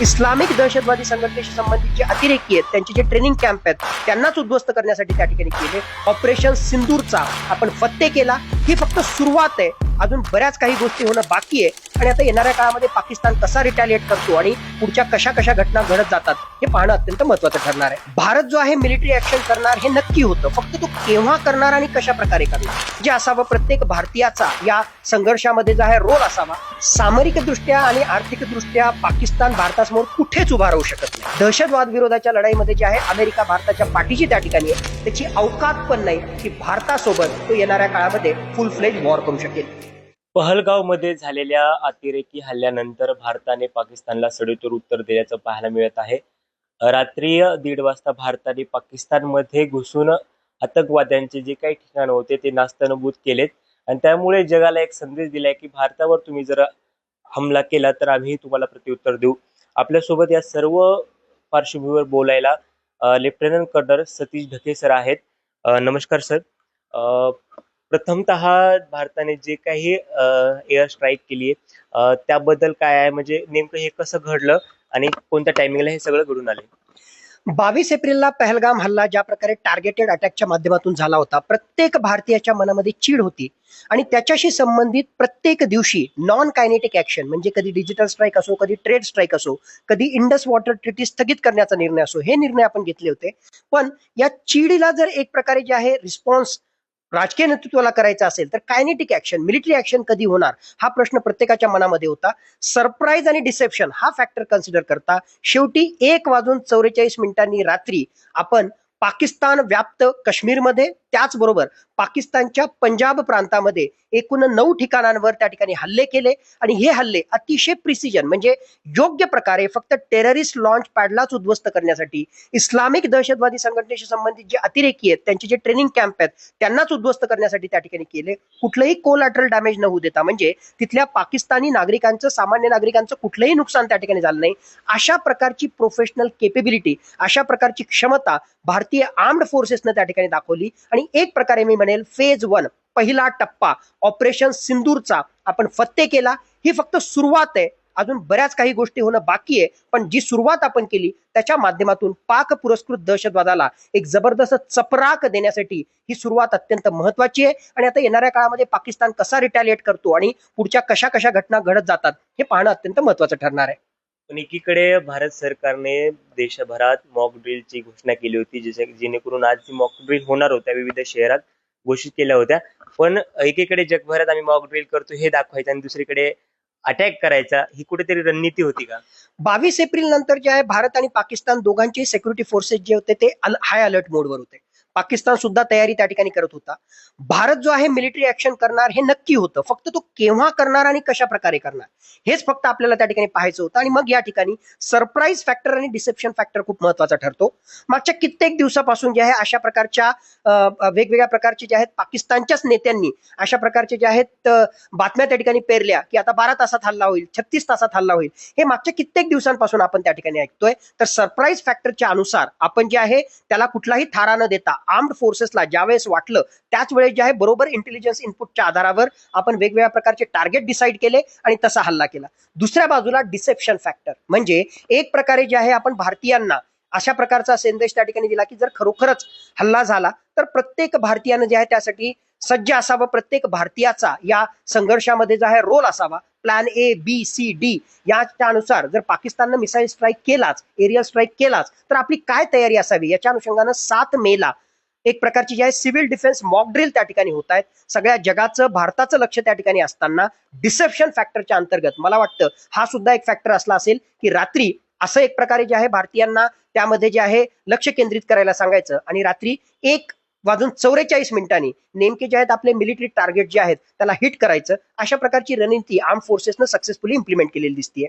Islamic दहशतवादी संघटनेशी संबंधित जे अतिरेकी आहेत त्यांचे जे ट्रेनिंग कॅम्प आहेत त्यांनाच उद्ध्वस्त करण्यासाठी त्या ठिकाणी केले. ऑपरेशन सिंदूरचा आपण फत्ते केला. ही फक्त सुरुवात आहे. अजून बऱ्याच काही गोष्टी होणं बाकी आहे. आणि आता येणाऱ्या काळामध्ये पाकिस्तान कसा रिटॅलिएट करतो आणि पुढच्या कशा कशा घटना घडत जातात हे पाहणं अत्यंत महत्वाचं ठरणार आहे. भारत जो आहे मिलिटरी ऍक्शन करणार हे नक्की होतं. फक्त तो केव्हा करणार आणि कशा प्रकारे करणार? जे असावं प्रत्येक भारतीयाचा या संघर्षामध्ये जो आहे रोल असावा. सामरिक दृष्ट्या आणि आर्थिक दृष्ट्या पाकिस्तान भारतासमोर कुठेच उभा राहू शकत नाही. दहशतवाद विरोधाच्या लढाईमध्ये जे आहे अमेरिका भारताच्या पाठीशी त्या ठिकाणी आहे. त्याची अवकात पण नाही की भारतासोबत तो येणाऱ्या काळामध्ये फुल फ्लेज वॉर करू शकेल. पहलगावमध्ये झालेल्या अतिरेकी हल्ल्यानंतर भारताने पाकिस्तानला सडेतोड उत्तर दिल्याचं पाहायला मिळत आहे. रात्री दीड वाजता भारताने पाकिस्तानमध्ये घुसून आतंकवाद्यांचे जे काही ठिकाण होते ते नास्तनभूत केलेत. आणि त्यामुळे जगाला एक संदेश दिलाय की भारतावर तुम्ही जर हमला केला तर आम्ही तुम्हाला प्रत्युत्तर देऊ. आपल्यासोबत या सर्व पार्श्वभूमीवर बोलायला लेफ्टनंट कर्नल सतीश ढके सर आहेत. नमस्कार सर. अ, प्रथमतः भारताने जे काही एअर स्ट्राईक केली आहे त्याबद्दल काय आहे? म्हणजे नेमकं हे कसं घडलं आणि कोणत्या टायमिंगला हे सगळं घडून आले बावीस एप्रिलला पहलगाम हल्ला ज्या प्रकारे टार्गेटेड अटॅकच्या माध्यमातून झाला होता. प्रत्येक भारतीयाच्या मनामध्ये चीड होती आणि त्याच्याशी संबंधित प्रत्येक दिवशी नॉन कायनेटिक ऍक्शन म्हणजे कधी डिजिटल स्ट्राईक असो कधी ट्रेड स्ट्राईक असो कधी इंडस वॉटर ट्रिटी स्थगित करण्याचा निर्णय असो हे निर्णय आपण घेतले होते. पण या चीडीला जर एक प्रकारे जे आहे रिस्पॉन्स राजकीय नेतृत्वाला करायचं असेल तर कायनेटिक ऍक्शन मिलिटरी ऍक्शन कधी होणार? हा प्रश्न प्रत्येकाच्या मनामध्ये होता. सरप्राईज आणि डिसेप्शन हा फॅक्टर कन्सिडर करता. शेवटी एक वाजून चौवेचाळीस मिनिटांनी रात्री आपण पाकिस्तान व्याप्त काश्मीरमध्ये त्याचबरोबर पाकिस्तानच्या पंजाब प्रांतामध्ये एकूण नऊ ठिकाणांवर त्या ठिकाणी हल्ले केले आणि हे हल्ले अतिशय प्रिसिजन म्हणजे योग्य प्रकारे फक्त टेररिस्ट लॉन्च पॅडलाच उद्ध्वस्त करण्यासाठी इस्लामिक दहशतवादी संघटनेशी संबंधित जे अतिरेकी आहेत त्यांचे जे ट्रेनिंग कॅम्प आहेत त्यांनाच उद्ध्वस्त करण्यासाठी त्या ठिकाणी केले. कुठलंही कोलॅटरल डॅमेज न होऊ देता म्हणजे तिथल्या पाकिस्तानी नागरिकांचं सामान्य नागरिकांचं कुठलंही नुकसान त्या ठिकाणी झालं नाही. अशा प्रकारची प्रोफेशनल केपेबिलिटी अशा प्रकारची क्षमता भारतीय आर्म्ड फोर्सेसनं त्या ठिकाणी दाखवली आणि एक प्रकारे मी म्हणेल फेज वन पहिला टप्पा ऑपरेशन सिंदूरचा आपण फत्ते केला. ही फक्त सुरुवात आहे. अजून बऱ्याच काही गोष्टी होणं बाकी आहे. पण जी सुरुवात आपण केली त्याच्या माध्यमातून पाक पुरस्कृत दहशतवादाला एक जबरदस्त चपराक देण्यासाठी ही सुरुवात अत्यंत महत्वाची आहे. आणि आता येणाऱ्या काळामध्ये पाकिस्तान कसा रिटॅलिएट करतो आणि पुढच्या कशा कशा घटना घडत जातात हे पाहणं अत्यंत महत्वाचं ठरणार आहे. पण एकीकडे भारत सरकारने देशभरात मॉक ड्रिलची घोषणा केली होती जसे जेणेकरून आज मॉक ड्रिल होणार होत्या विविध शहरात घोषित केल्या होत्या. पण एकीकडे जगभरात आम्ही मॉक ड्रिल करतो हे दाखवायचं आणि दुसरीकडे अटॅक करायचा ही कुठेतरी रणनीती होती का? बावीस एप्रिल नंतर जे आहे भारत आणि पाकिस्तान दोघांचे सिक्युरिटी फोर्सेस जे होते ते हाय अलर्ट मोडवर होते. पाकिस्तान सुद्धा तयारी त्या ठिकाणी करत होता. भारत जो आहे मिलिटरी ऍक्शन करणार हे नक्की होतं. फक्त तो केव्हा करणार आणि कशा प्रकारे करणार हेच फक्त आपल्याला त्या ठिकाणी पाहायचं होतं. आणि मग या ठिकाणी सरप्राईज फॅक्टर आणि डिसेप्शन फॅक्टर खूप महत्त्वाचा ठरतो. मागच्या कित्येक दिवसापासून जे आहे अशा प्रकारच्या वेगवेगळ्या प्रकारचे जे आहेत पाकिस्तानच्याच नेत्यांनी अशा प्रकारचे जे आहेत बातम्या त्या ठिकाणी पेरल्या की आता बारा तासात हल्ला होईल छत्तीस तासात हल्ला होईल. हे मागच्या कित्येक दिवसांपासून आपण त्या ठिकाणी ऐकतोय. तर सरप्राईज फॅक्टरच्या अनुसार आपण जे आहे त्याला कुठलाही थारा न देता आर्म्ड फोर्सेसला ज्यावेळेस वाटलं त्याच वेळेस जे आहे बरोबर इंटेलिजन्स इनपुटच्या आधारावर आपण वेगवेगळ्या प्रकारचे टार्गेट डिसाईड केले आणि तसा हल्ला केला. दुसऱ्या बाजूला डिसेप्शन फॅक्टर म्हणजे एक प्रकारे जे आहे आपण भारतीयांना अशा प्रकारचा संदेश त्या ठिकाणी दिला की जर खरोखरच हल्ला झाला तर प्रत्येक भारतीयानं जे आहे त्यासाठी सज्ज असावं प्रत्येक भारतीयाचा या संघर्षामध्ये जो आहे रोल असावा. Plan A B C D या त्यानुसार जर पाकिस्ताननं मिसाईल स्ट्राईक केलाच एरियल स्ट्राईक केलाच तर आपली काय तयारी असावी? याच्या अनुषंगानं सात मेला एक प्रकारची जी आहे सिव्हिल डिफेन्स मॉक ड्रिल त्या ठिकाणी होत आहेत. सगळ्या जगाचं भारताचं लक्ष त्या ठिकाणी असताना डिसेप्शन फॅक्टरच्या अंतर्गत मला वाटतं हा सुद्धा एक फॅक्टर असला असेल की रात्री असं एक प्रकारे जे आहे भारतीयांना त्यामध्ये जे आहे लक्ष केंद्रित करायला सांगायचं आणि रात्री एक वाजून चौवेचाळीस मिनिटांनी नेमके जे आहेत आपले मिलिटरी टार्गेट जे आहेत त्याला हिट करायचं. अशा प्रकारची रणनीती आर्म फोर्सेसनं सक्सेसफुली इम्प्लिमेंट केलेली दिसतीये.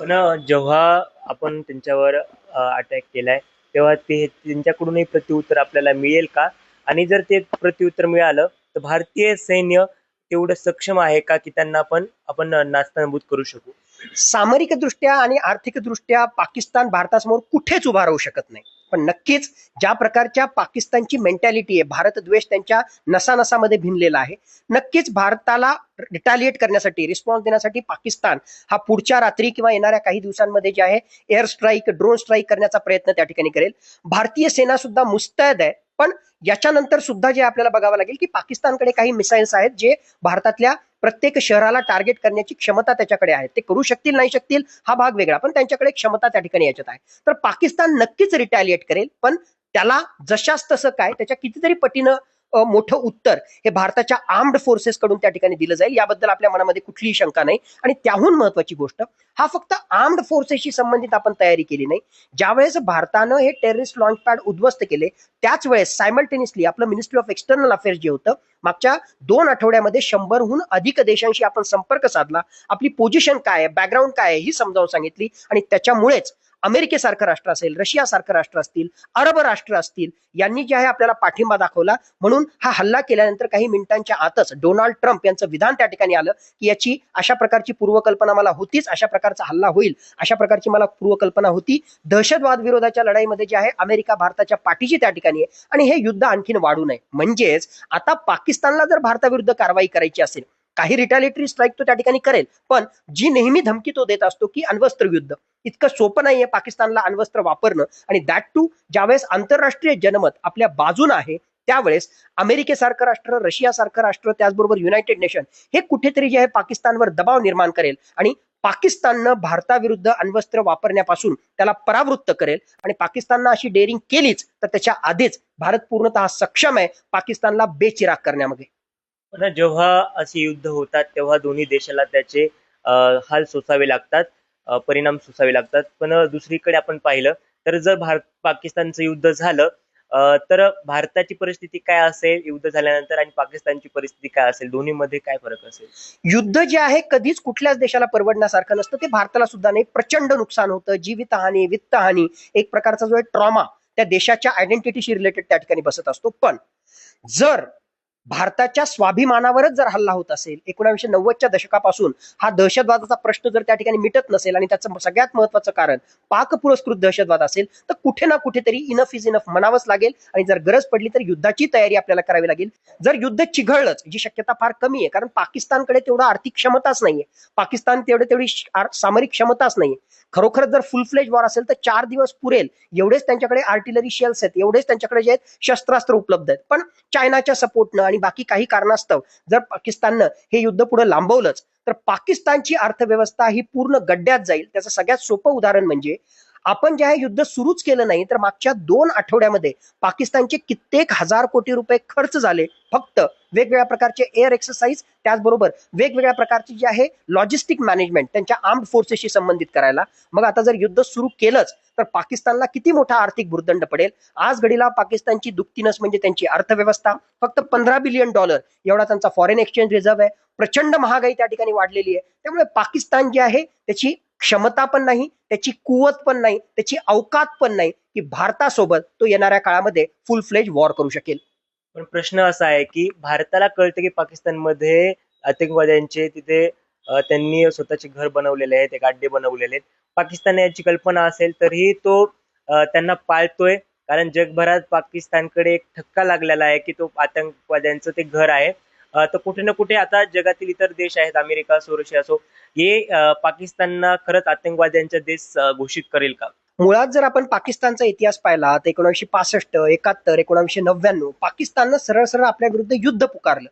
पण जेव्हा आपण त्यांच्यावर अटॅक केलाय तेव्हा ते त्यांच्याकडूनही प्रत्युत्तर आपल्याला मिळेल का? आणि जर ते प्रत्युत्तर मिळालं तर भारतीय सैन्य तेवढं सक्षम आहे का की त्यांना पण आपण नास्तानभूत करू शकू? सामरिक दृष्ट्या आणि आर्थिक दृष्ट्या पाकिस्तान भारतासमोर कुठेच उभा राहू शकत नाही. पण नक्कीच ज्या प्रकारच्या पाकिस्तानची मेंटॅलिटी आहे भारत द्वेष त्यांच्या नसानसामध्ये भिनलेला आहे नक्कीच भारताला रिटालिएट करण्यासाठी रिस्पॉन्स देण्यासाठी पाकिस्तान हा पुढच्या रात्री किंवा येणाऱ्या काही दिवसांमध्ये जे आहे एअर स्ट्राईक ड्रोन स्ट्राईक करण्याचा प्रयत्न त्या ठिकाणी करेल. भारतीय सेना सुद्धा मुस्तैद आहे पण याच्यानंतर सुद्धा जे आपल्याला बघावं लागेल की पाकिस्तानकडे काही मिसाईल्स आहेत जे भारतातल्या प्रत्येक शहराला टार्गेट करण्याची क्षमता त्याच्याकडे आहे. ते करू शकतील नाही शकतील हा भाग वेगळा. पण त्यांच्याकडे क्षमता त्या ठिकाणी याच्यात आहे. तर पाकिस्तान नक्कीच रिटॅलिएट करेल पण त्याला जशाच तसं काय त्याच्या कितीतरी पटीनं मोठं उत्तर हे भारताच्या आर्म्ड फोर्सेस कडून त्या ठिकाणी दिलं जाईल. याबद्दल आपल्या मनामध्ये कुठलीही शंका नाही. आणि त्याहून महत्वाची गोष्ट हा फक्त आर्म्ड फोर्सेसशी संबंधित आपण तयारी केली नाही. ज्यावेळेस भारतानं हे टेररिस्ट लॉन्च पॅड उद्ध्वस्त केले त्याच वेळेस सायमल्टेनियसली आपलं मिनिस्ट्री ऑफ एक्सटर्नल अफेअर्स जे होतं मागच्या दोन आठवड्यामध्ये शंभरहून अधिक देशांशी आपण संपर्क साधला. आपली पोझिशन काय आहे बॅकग्राऊंड काय आहे ही समजावून सांगितली. आणि त्याच्यामुळेच अमेरिकेसारखं राष्ट्र असेल रशियासारखं राष्ट्र असतील अरब राष्ट्र असतील यांनी जे आहे आपल्याला पाठिंबा दाखवला. म्हणून हा हल्ला केल्यानंतर काही मिनिटांच्या आतच डोनाल्ड ट्रम्प यांचं विधान त्या ठिकाणी आलं की याची अशा प्रकारची पूर्वकल्पना मला होतीच अशा प्रकारचा हल्ला होईल अशा प्रकारची मला पूर्वकल्पना होती. दहशतवाद विरोधाच्या लढाईमध्ये जे आहे अमेरिका भारताच्या पाठीची त्या ठिकाणी आहे. आणि हे युद्ध आणखीन वाढू नये. म्हणजेच आता पाकिस्तानला जर भारताविरुद्ध कारवाई करायची असेल काही रिटॅलिटरी स्ट्राईक तो त्या ठिकाणी करेल पण जी नेहमी धमकी तो देत असतो की अण्वस्त्र युद्ध. इतकं सोपं नाहीये पाकिस्तानला अण्वस्त्र वापरणं. आणि दॅट टू ज्यावेळेस आंतरराष्ट्रीय जनमत आपल्या बाजून आहे त्यावेळेस अमेरिकेसारखं राष्ट्र रशियासारखं राष्ट्र त्याचबरोबर युनायटेड नेशन हे कुठेतरी जे आहे पाकिस्तानवर दबाव निर्माण करेल आणि पाकिस्ताननं भारताविरुद्ध अण्वस्त्र वापरण्यापासून त्याला परावृत्त करेल. आणि पाकिस्ताननं अशी डेअरिंग केलीच तर त्याच्या आधीच भारत पूर्णतः सक्षम आहे पाकिस्तानला बेचिराग करण्यामध्ये जेव्हा असे युद्ध होतात तेव्हा दोन्ही देशाला त्याचे हाल सोसावे लागतात. परिणाम सोसावे लागतात. पण दुसरीकडे आपण पाहिलं तर जर भारत पाकिस्तानचं युद्ध झालं तर भारताची परिस्थिती काय असेल? युद्ध झाल्यानंतर आणि पाकिस्तानची परिस्थिती काय असेल? दोन्हीमध्ये काय फरक असेल? युद्ध जे आहे कधीच कुठल्याच देशाला परवडण्यासारखं नसतं. ते भारताला सुद्धा नाही प्रचंड नुकसान होतं. जीवितहानी वित्तहानी एक प्रकारचा जो आहे ट्रॉमा त्या देशाच्या आयडेंटिटीशी रिलेटेड त्या ठिकाणी बसत असतो. पण जर भारताच्या स्वाभिमानावरच जर हल्ला होत असेल एकोणीसशे नव्वदच्या दशकापासून हा दहशतवादाचा प्रश्न जर त्या ठिकाणी मिटत नसेल आणि त्याचं सगळ्यात महत्वाचं कारण पाक पुरस्कृत दहशतवाद असेल तर कुठे ना कुठेतरी इनफ इज इनफ म्हणावंच लागेल. आणि जर गरज पडली तर युद्धाची तयारी आपल्याला करावी लागेल. जर युद्ध चिघळलंच जी शक्यता फार कमी आहे कारण पाकिस्तानकडे तेवढं आर्थिक क्षमताच नाहीये. पाकिस्तान तेवढे तेवढी सामरिक क्षमताच नाहीये. खरोखर जर फुल फ्लेज वॉर असेल तर चार दिवस पुरेल. एवढेच त्यांच्याकडे आर्टिलरी शेल्स आहेत एवढेच त्यांच्याकडे जे आहेत शस्त्रास्त्र उपलब्ध आहेत. पण चायनाच्या सपोर्टनं आणि बाकी काही कारणास्तव जर पाकिस्ताननं हे युद्ध पुढे लांबवलंच तर पाकिस्तानची अर्थव्यवस्था ही पूर्ण गड्ड्यात जाईल. त्याचं सगळ्यात सोपं उदाहरण म्हणजे आपण जे आहे युद्ध सुरूच केलं नाही तर मागच्या दोन आठवड्यामध्ये पाकिस्तानचे कित्येक हजार कोटी रुपये खर्च झाले. फक्त वेगवेगळ्या प्रकारचे एअर एक्सरसाइज त्याचबरोबर वेगवेगळ्या प्रकारची जी आहे लॉजिस्टिक मॅनेजमेंट त्यांच्या आर्म्ड फोर्सेसशी संबंधित करायला. मग आता जर युद्ध सुरू केलंच तर पाकिस्तानला किती मोठा आर्थिक भूर्दंड पडेल? आज घडीला पाकिस्तानची दुखतीनस म्हणजे त्यांची अर्थव्यवस्था. फक्त पंधरा बिलियन डॉलर एवढा त्यांचा फॉरेन एक्सचेंज रिझर्व्ह आहे. प्रचंड महागाई त्या ठिकाणी वाढलेली आहे. त्यामुळे पाकिस्तान जे आहे त्याची क्षमता पण नाही त्याची कुवत पण नाही त्याची अवकात पण नाही की भारतासोबत तो येणाऱ्या काळामध्ये फुल फ्लेज वॉर करू शकेल. पण प्रश्न असा आहे की भारताला कळतं की पाकिस्तानमध्ये आतंकवाद्यांचे तिथे त्यांनी स्वतःचे घर बनवलेले आहेत एक अड्डे बनवलेले आहेत. पाकिस्तान याची कल्पना असेल तरीही तो त्यांना पाळतोय. कारण जगभरात पाकिस्तानकडे एक ठक्का लागलेला आहे की तो आतंकवाद्यांचं ते घर आहे. तर कुठे ना कुठे आता जगातील इतर देश आहेत अमेरिका असो रशिया असो हे पाकिस्तानना खरंच आतंकवाद्यांचा देश घोषित करेल का? मुळात जर आपण पाकिस्तानचा इतिहास पाहिला तर एकोणीसशे पासष्ट एकाहत्तर एकोणीसशे नव्याण्णव पाकिस्ताननं सरळ सरळ आपल्या विरुद्ध युद्ध पुकारलं.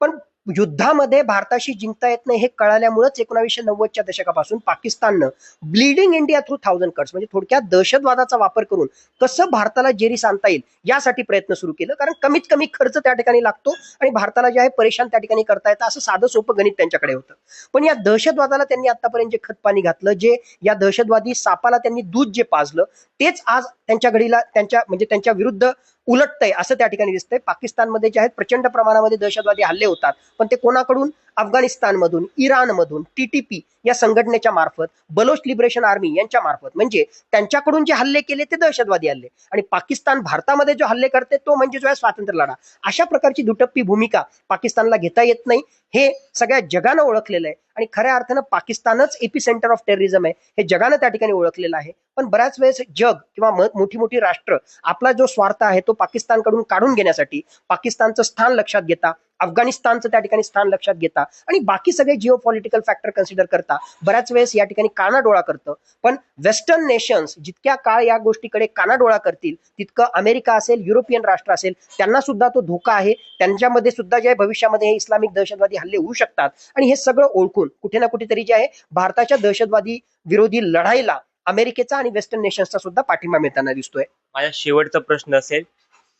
पण युद्धामध्ये भारताशी जिंकता येत नाही हे कळाल्यामुळेच एकोणावीसशे नव्वदच्या दशकापासून पाकिस्ताननं bleeding India through thousand cuts म्हणजे थोडक्यात दहशतवादाचा वापर करून कसं भारताला जेरीस आणता येईल यासाठी प्रयत्न सुरू केलं. कारण कमीत कमी खर्च त्या ठिकाणी लागतो आणि भारताला जे आहे परेशान त्या ठिकाणी करता येतं. असं साधं सोपं गणित त्यांच्याकडे होतं. पण या दहशतवादाला त्यांनी आतापर्यंत जे खतपाणी घातलं जे या दहशतवादी सापाला त्यांनी दूध जे पाजलं तेच आज त्यांच्या घडीला त्यांच्या म्हणजे त्यांच्या विरुद्ध उलटतंय असं त्या ठिकाणी दिसतंय. पाकिस्तानमध्ये जे आहेत प्रचंड प्रमाणामध्ये दहशतवादी हल्ले होतात. पण ते कोणाकडून? अफगाणिस्तानमधून इराणमधून टीटीपी या संघटनेच्या मार्फत बलोच लिबरेशन आर्मी यांच्या मार्फत. म्हणजे त्यांच्याकडून जे हल्ले केले ते दहशतवादी हल्ले. आणि पाकिस्तान भारतामध्ये जो हल्ले करते तो म्हणजे जो आहे स्वातंत्र्य लढा. अशा प्रकारची दुटप्पी भूमिका पाकिस्तानला घेता येत नाही. हे सगळ्या जगानं ओळखलेलं आहे. आणि खऱ्या अर्थानं पाकिस्तानच एपी सेंटर ऑफ टेररिझम आहे. हे जगानं त्या ठिकाणी ओळखलेलं आहे. पण बऱ्याच वेळेस जग किंवा मोठी मोठी राष्ट्र आपला जो स्वार्थ आहे तो पाकिस्तानकडून काढून घेण्यासाठी पाकिस्तानचं स्थान लक्षात घेता अफगाणिस्तानचं त्या ठिकाणी स्थान लक्षात घेता आणि बाकी सगळे जिओ पॉलिटिकल फॅक्टर कन्सिडर करता. बऱ्याच वेळेस या ठिकाणी कानाडोळा करतं. पण वेस्टर्न नेशन्स जितक्या काळ या गोष्टीकडे कानाडोळा करतील तितकं अमेरिका असेल युरोपियन राष्ट्र असेल त्यांना सुद्धा तो धोका आहे. त्यांच्यामध्ये सुद्धा जे आहे भविष्यामध्ये हे इस्लामिक दहशतवादी हल्ले होऊ शकतात. आणि हे सगळं ओळखून कुठे ना कुठेतरी जे आहे भारताच्या दहशतवादी विरोधी लढाईला अमेरिकेचा आणि वेस्टर्न नेशन्सचा सुद्धा पाठिंबा मिळताना दिसतोय. माझा शेवटचा प्रश्न असेल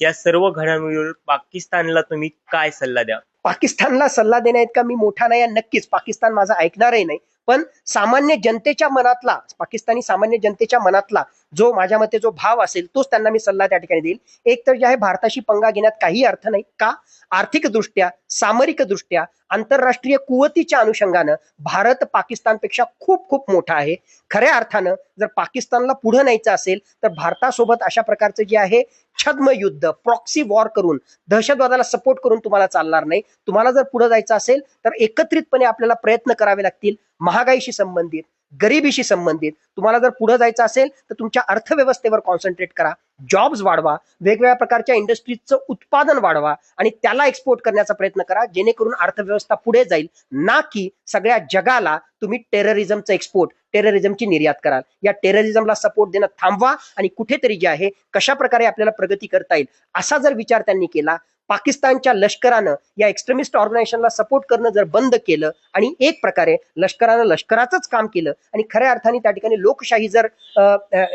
या सर्व घडामोडीवर पाकिस्तानला तुम्ही काय सल्ला द्या पाकिस्तानला सल्ला देण्याइतका मी मोठा नाही आणि नक्कीच पाकिस्तान माझा ऐकणारही नाही. पण सामान्य जनतेच्या मनातला पाकिस्तानी सामान्य जनतेच्या मनातला जो माझ्या मते जो भाव असेल तोच त्यांना मी सल्ला त्या ठिकाणी देईल एक तर जे आहे भारताशी पंगा घेण्यात काही अर्थ नाही. का? आर्थिकदृष्ट्या सामरिकदृष्ट्या आंतरराष्ट्रीय कुवतीच्या अनुषंगानं भारत पाकिस्तानपेक्षा खूप खूप मोठा आहे. खऱ्या अर्थानं जर पाकिस्तानला पुढे न्यायचं असेल तर भारतासोबत अशा प्रकारचं जे आहे छद्म युद्ध प्रॉक्सी वॉर करून दहशतवादाला सपोर्ट करून तुम्हाला चालणार नाही. तुम्हाला जर पुढे जायचं असेल तर एकत्रितपणे आपल्याला प्रयत्न करावे लागतील महागाईशी संबंधित. गरिबीशी संबंधित. तुम्हाला जर पुढे जायचं असेल तर तुमच्या अर्थव्यवस्थेवर कॉन्सन्ट्रेट करा. जॉब्स वाढवा. वेगवेगळ्या प्रकारच्या इंडस्ट्रीजचं उत्पादन वाढवा आणि त्याला एक्सपोर्ट करण्याचा प्रयत्न करा जेणेकरून अर्थव्यवस्था पुढे जाईल. ना की सगळ्या जगाला तुम्ही टेररिझमचं एक्सपोर्ट टेररिझमची निर्यात कराल. या टेररिझमला सपोर्ट देणं थांबवा आणि कुठेतरी जे आहे कशा प्रकारे आपल्याला प्रगती करता येईल असा जर विचार त्यांनी केला पाकिस्तानच्या लष्करानं या एक्स्ट्रीमिस्ट ऑर्गनायझेशनला सपोर्ट करणं जर बंद केलं आणि एक प्रकारे लष्करानं लष्कराचंच काम केलं आणि खऱ्या अर्थाने त्या ठिकाणी लोकशाही जर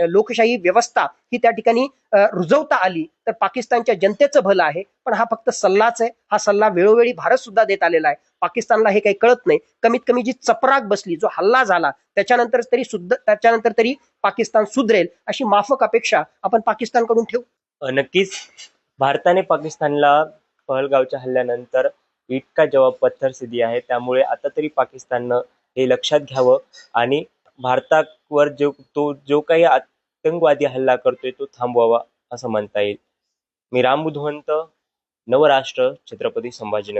लोकशाही व्यवस्था ही त्या ठिकाणी रुजवता आली तर पाकिस्तानच्या जनतेचं भलं आहे. पण हा फक्त सल्लाच आहे. हा सल्ला वेळोवेळी भारत सुद्धा देत आलेला आहे. पाकिस्तानला हे काही कळत नाही. कमीत कमी जी चपराक बसली जो हल्ला झाला त्याच्यानंतर तरी सुद्धा त्याच्यानंतर तरी पाकिस्तान सुधरेल अशी माफक अपेक्षा आपण पाकिस्तानकडून ठेवू. नक्कीच. भारताने पाकिस्तानला पहलगावच्या हल्ल्यानंतर इतका जवाब पत्थरसिद्धी आहे. त्यामुळे आता तरी पाकिस्ताननं हे लक्षात घ्यावं आणि भारतावर जो तो जो काही आतंकवादी हल्ला करतोय तो थांबवावा असं म्हणता येईल. मी राम बुधवंत नवराष्ट्र छत्रपती संभाजीनगर.